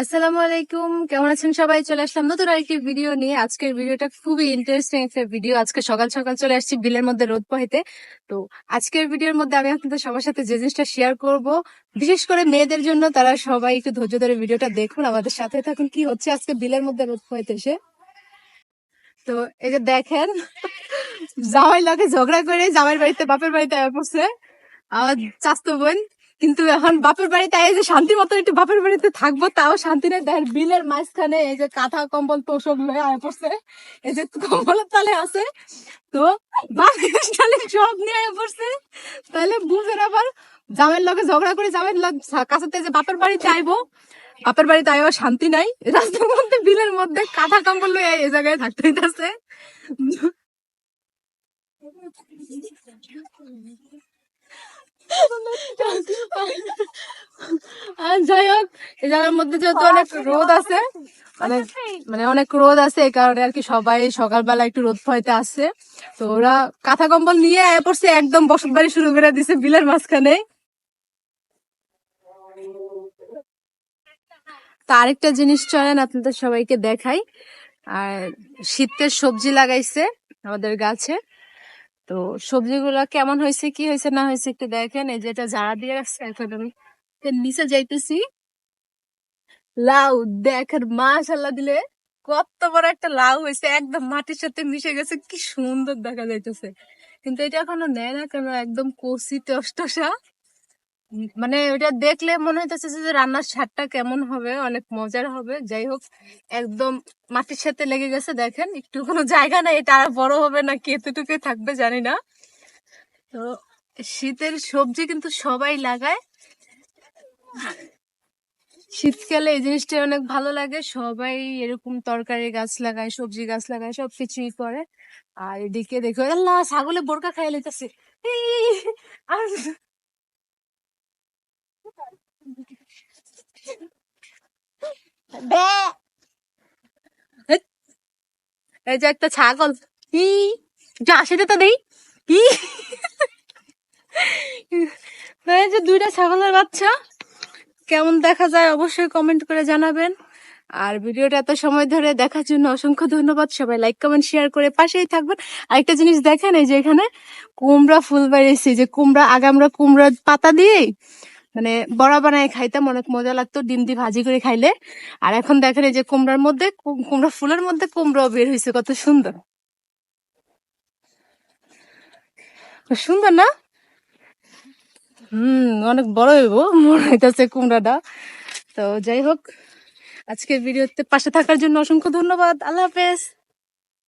আসসালামু আলাইকুম। কেমন আছেন সবাই? চলে আসলাম নতুন আরেকটি ভিডিও নিয়ে। আজকের ভিডিওটা খুবই ইন্টারেস্টিং একটা ভিডিও আজকে সকাল সকাল চলে আসছি বিলের মধ্যে রোদ পাইতে তো আজকের ভিডিওর মধ্যে আমি আপনাদের সবার সাথে যে জিনিসটা শেয়ার করব, বিশেষ করে মেয়েদের জন্য তারা সবাই একটু ধৈর্য ধরে ভিডিওটা দেখুন, আমাদের সাথে থাকুন। কি হচ্ছে আজকে বিলের মধ্যে রোদ পাইতে এসে? তো এই যে দেখেন জামাই লাগে ঝগড়া করে জামাইয়ের বাড়িতে, বাপের বাড়িতে আমার চাস্তো বোন কিন্তু এখন বাপের বাড়িতে এই যে শান্তি মতো একটু বাপের বাড়িতে থাকব, তাও শান্তি নেই। দেখেন বিলের মাঝখানে এই যে কাঁথা, কম্বল, তোষক লয়ে আয় পড়ছে। এই যে কম্বলের তালে আছে। তো বাপের তালে সব নিয়ে আয় পড়ছে। তাহলে বুঝেন আবার, জামের লগে ঝগড়া করে জামের কাছাতে যে বাপের বাড়িতে আইবো, বাপের বাড়িতে আইবো শান্তি নাই। রাস্তার মধ্যে, বিলের মধ্যে কাঁথা, কম্বল লয়ে এই জায়গায় থাকতে হইতাছে। যাই হোক এই জায়গার মধ্যে যেহেতু অনেক রোদ আছে অনেক মানে অনেক রোদ আছে এই কারণে আর কি সবাই সকালবেলা একটু রোদ পাইতে আসছে। তো ওরা কাঁথা কম্বল নিয়ে আয় পড়ছে একদম বসত বাড়ি শুরু করে দিছে বিলের মাঝখানে। তো আরেকটা জিনিস চলেন আপনাদের সবাইকে দেখাই। আর শীতের সবজি লাগাইছে আমাদের গাছে। তো সবজিগুলো কেমন হয়েছে, কি হয়েছে, না হয়েছে একটু দেখেন। এই যে এটা ঝাড়া দিয়ে রাখছে এখন আমি। নিচে যাইতেছি। লাউ, দেখেন মাশাল্লাহ দিলে কত বড় একটা লাউ হয়েছে। একদম মাটির সাথে মিশে গেছে, কি সুন্দর দেখা যাইতেছে। কিন্তু এটা এখনও নেয় না কেন? একদম কষি টসটসা। মানে ওটা দেখলে মনে হইতেছে যে রান্নার স্বাদটা কেমন হবে, অনেক মজার হবে। যাই হোক, একদম মাটির সাথে লেগে গেছে, দেখেন। একটু কোনো জায়গা নাই, এটা আর বড় হবে না, কি এতটুকুই থাকবে জানি না। তো শীতের সবজি কিন্তু সবাই লাগায়। শীতকালে এই জিনিসটা অনেক ভালো লাগে। সবাই এরকম তরকারি গাছ লাগায়, সবজি গাছ লাগায়, সব কিছুই করে। আর এদিকে দেখো, আল্লাহ, ছাগলে বোরকা খাই লইতেছে। আর এই যে একটা ছাগল আসিতে তো দেই কি যে দুইটা ছাগলের বাচ্চা কেমন দেখা যায় অবশ্যই কমেন্ট করে জানাবেন। আর ভিডিওটা এত সময় ধরে দেখার জন্য অসংখ্য ধন্যবাদ। সবাই লাইক কমেন্ট শেয়ার করে পাশেই থাকবেন। আরেকটা জিনিস দেখেন, এই যে এখানে কুমড়া ফুল বেরিয়েছে যে কুমড়া আগে আমরা কুমড়া পাতা দিয়ে মানে বড়া বানায় খাইতাম, অনেক মজা লাগতো। ডিম দিয়ে ভাজি করে খাইলে। আর এখন দেখেন এই যে কুমড়ার মধ্যে কুমড়া ফুলের মধ্যে কুমড়াও বের হয়েছে কত সুন্দর। সুন্দর না? হম, অনেক বড় হইব, মনে হইতেছে কুমড়াটা। তো যাই হোক, আজকের ভিডিওতে পাশে থাকার জন্য অসংখ্য ধন্যবাদ। আল্লাহ হাফেজ।